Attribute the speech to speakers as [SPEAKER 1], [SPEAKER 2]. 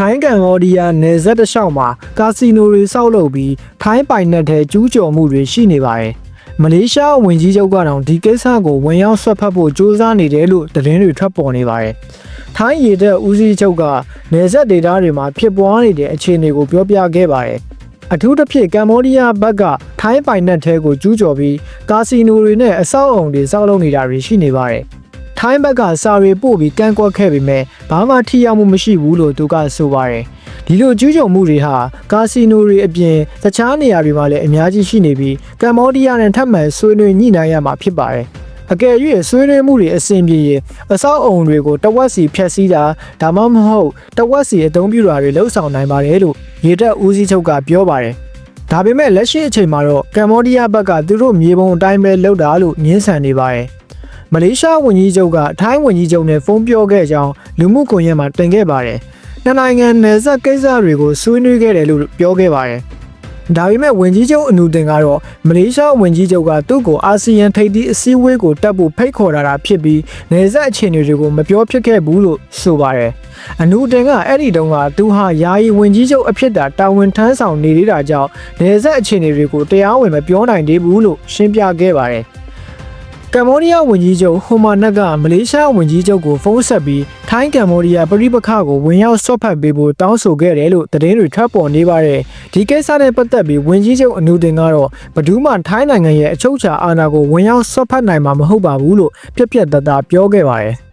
[SPEAKER 1] ထိုင်းကမ္ဘောဒီးယားနယ်စပ်တစ်လျှောက်မှာကာစီနိုတွေစောက်လုပ်ပြီးထိုင်းပိုင်နက်ထဲကျူးကျော်မှုတွေရှိနေပါတယ်။မလေးရှားဝန်ကြီးချုပ်ကတော့ဒီကိစ္စကိုဝင်ရောက်ဆွတ်ဖက်ဖို့ကြိုးစားနေတယ်လို့သတင်းတွေထွက်ပေါ်နေပါတယ်။ထိုင်းရေတပ်ဦးစီးချုပ်ကနယ်စပ်ဒေသတွေမှာဖြစ်ပွားနေတဲ့အခြေအနေကိုပြောပြခဲ့ပါတယ်။အထူးသဖြင့်ကမ္ဘောဒီးယားဘက်ကထိုင်းပိုင်နက်ထဲကိုကျူးကျော်ပြီးကာစီနိုတွေနဲ့အဆောက်အုံတွေစောက်လုပ်နေတာတွေရှိနေပါတယ်။ ထိုင်းဘက်ကစာရီပို့ပြီးကန့်ကွက်ခဲ့ပေမဲ့ဘာမှထိရောက်မှုမရှိဘူးလို့သူကဆိုပါတယ်။ဒီလိုကျူးကျော်မှုတွေဟာကာစီနိုတွေအပြင်တခြားနေရာတွေမှာလည်းအများကြီးရှိနေပြီးကမ္ဘောဒီးယားနဲ့ထပ်မံဆွေးနွေးညှိနှိုင်းရမှာဖြစ်ပါတယ်။အကယ်၍ဆွေးနွေးမှုတွေအဆင်ပြေရင်အဆောက်အုံတွေကိုတဝက်စီဖျက်ဆီးတာဒါမှမဟုတ်တဝက်စီအသုံးပြုတာတွေလှုပ်ဆောင်နိုင်ပါတယ်လို့ရေတပ်ဦးစီးချုပ်ကပြောပါတယ်။ဒါပေမဲ့လက်ရှိအချိန်မှာတော့ကမ္ဘောဒီးယားဘက်ကသူတို့မြေပုံအတိုင်းပဲလုပ်တာလို့ငင်းဆန်နေပါတယ်။ မလေးရှားဝန်ကြီးချုပ်ကထိုင်းဝန်ကြီးချုပ်နဲ့ဖုန်းပြောခဲ့ကြောင်းလူမှုကွန်ရက်မှာတင်ခဲ့ပါတယ်။နှစ်နိုင်ငံနယ်စပ်ကိစ္စတွေကိုဆွေးနွေးခဲ့တယ်လို့ပြောခဲ့ပါတယ်။ဒါပေမဲ့ဝန်ကြီးချုပ်အနူတင်ကတော့မလေးရှားဝန်ကြီးချုပ်ကသူ့ကိုအာဆီယံထိပ်သီးအစည်းအဝေးကိုတက်ဖို့ဖိတ်ခေါ်လာတာဖြစ်ပြီးနယ်စပ်အခြေအနေတွေကိုမပြောဖြစ်ခဲ့ဘူးလို့ဆိုပါတယ်။အနူတင်ကအဲ့ဒီတုန်းကသူဟာယာယီဝန်ကြီးချုပ်အဖြစ်တာတာဝန်ထမ်းဆောင်နေသေးတာကြောင့်နယ်စပ်အခြေအနေတွေကိုတရားဝင်မပြောနိုင်သေးဘူးလို့ရှင်းပြခဲ့ပါတယ်။ ကမ္ဘောဒီးယားဝန်ကြီးချုပ်ဟိုမာနက်ကမလေးရှားဝန်ကြီးချုပ်ကိုဖုန်းဆက်ပြီးထိုင်းကမ္ဘောဒီးယားပြည်ပခကိုဝင်ရောက်ဆွတ်ဖက်ပေးဖို့တောင်းဆိုခဲ့တယ်လို့သတင်းတွေထွက်ပေါ်နေပါတယ်ဒီကိစ္စနဲ့ပတ်သက်ပြီးဝန်ကြီးချုပ်အနူတင်ကတော့ဘယ်သူမှထိုင်းနိုင်ငံရဲ့အချုပ်အခြာအာဏာကိုဝင်ရောက်ဆွတ်ဖက်နိုင်မှာမဟုတ်ပါဘူးလို့ပြက်ပြက်သားသားပြောခဲ့ပါတယ်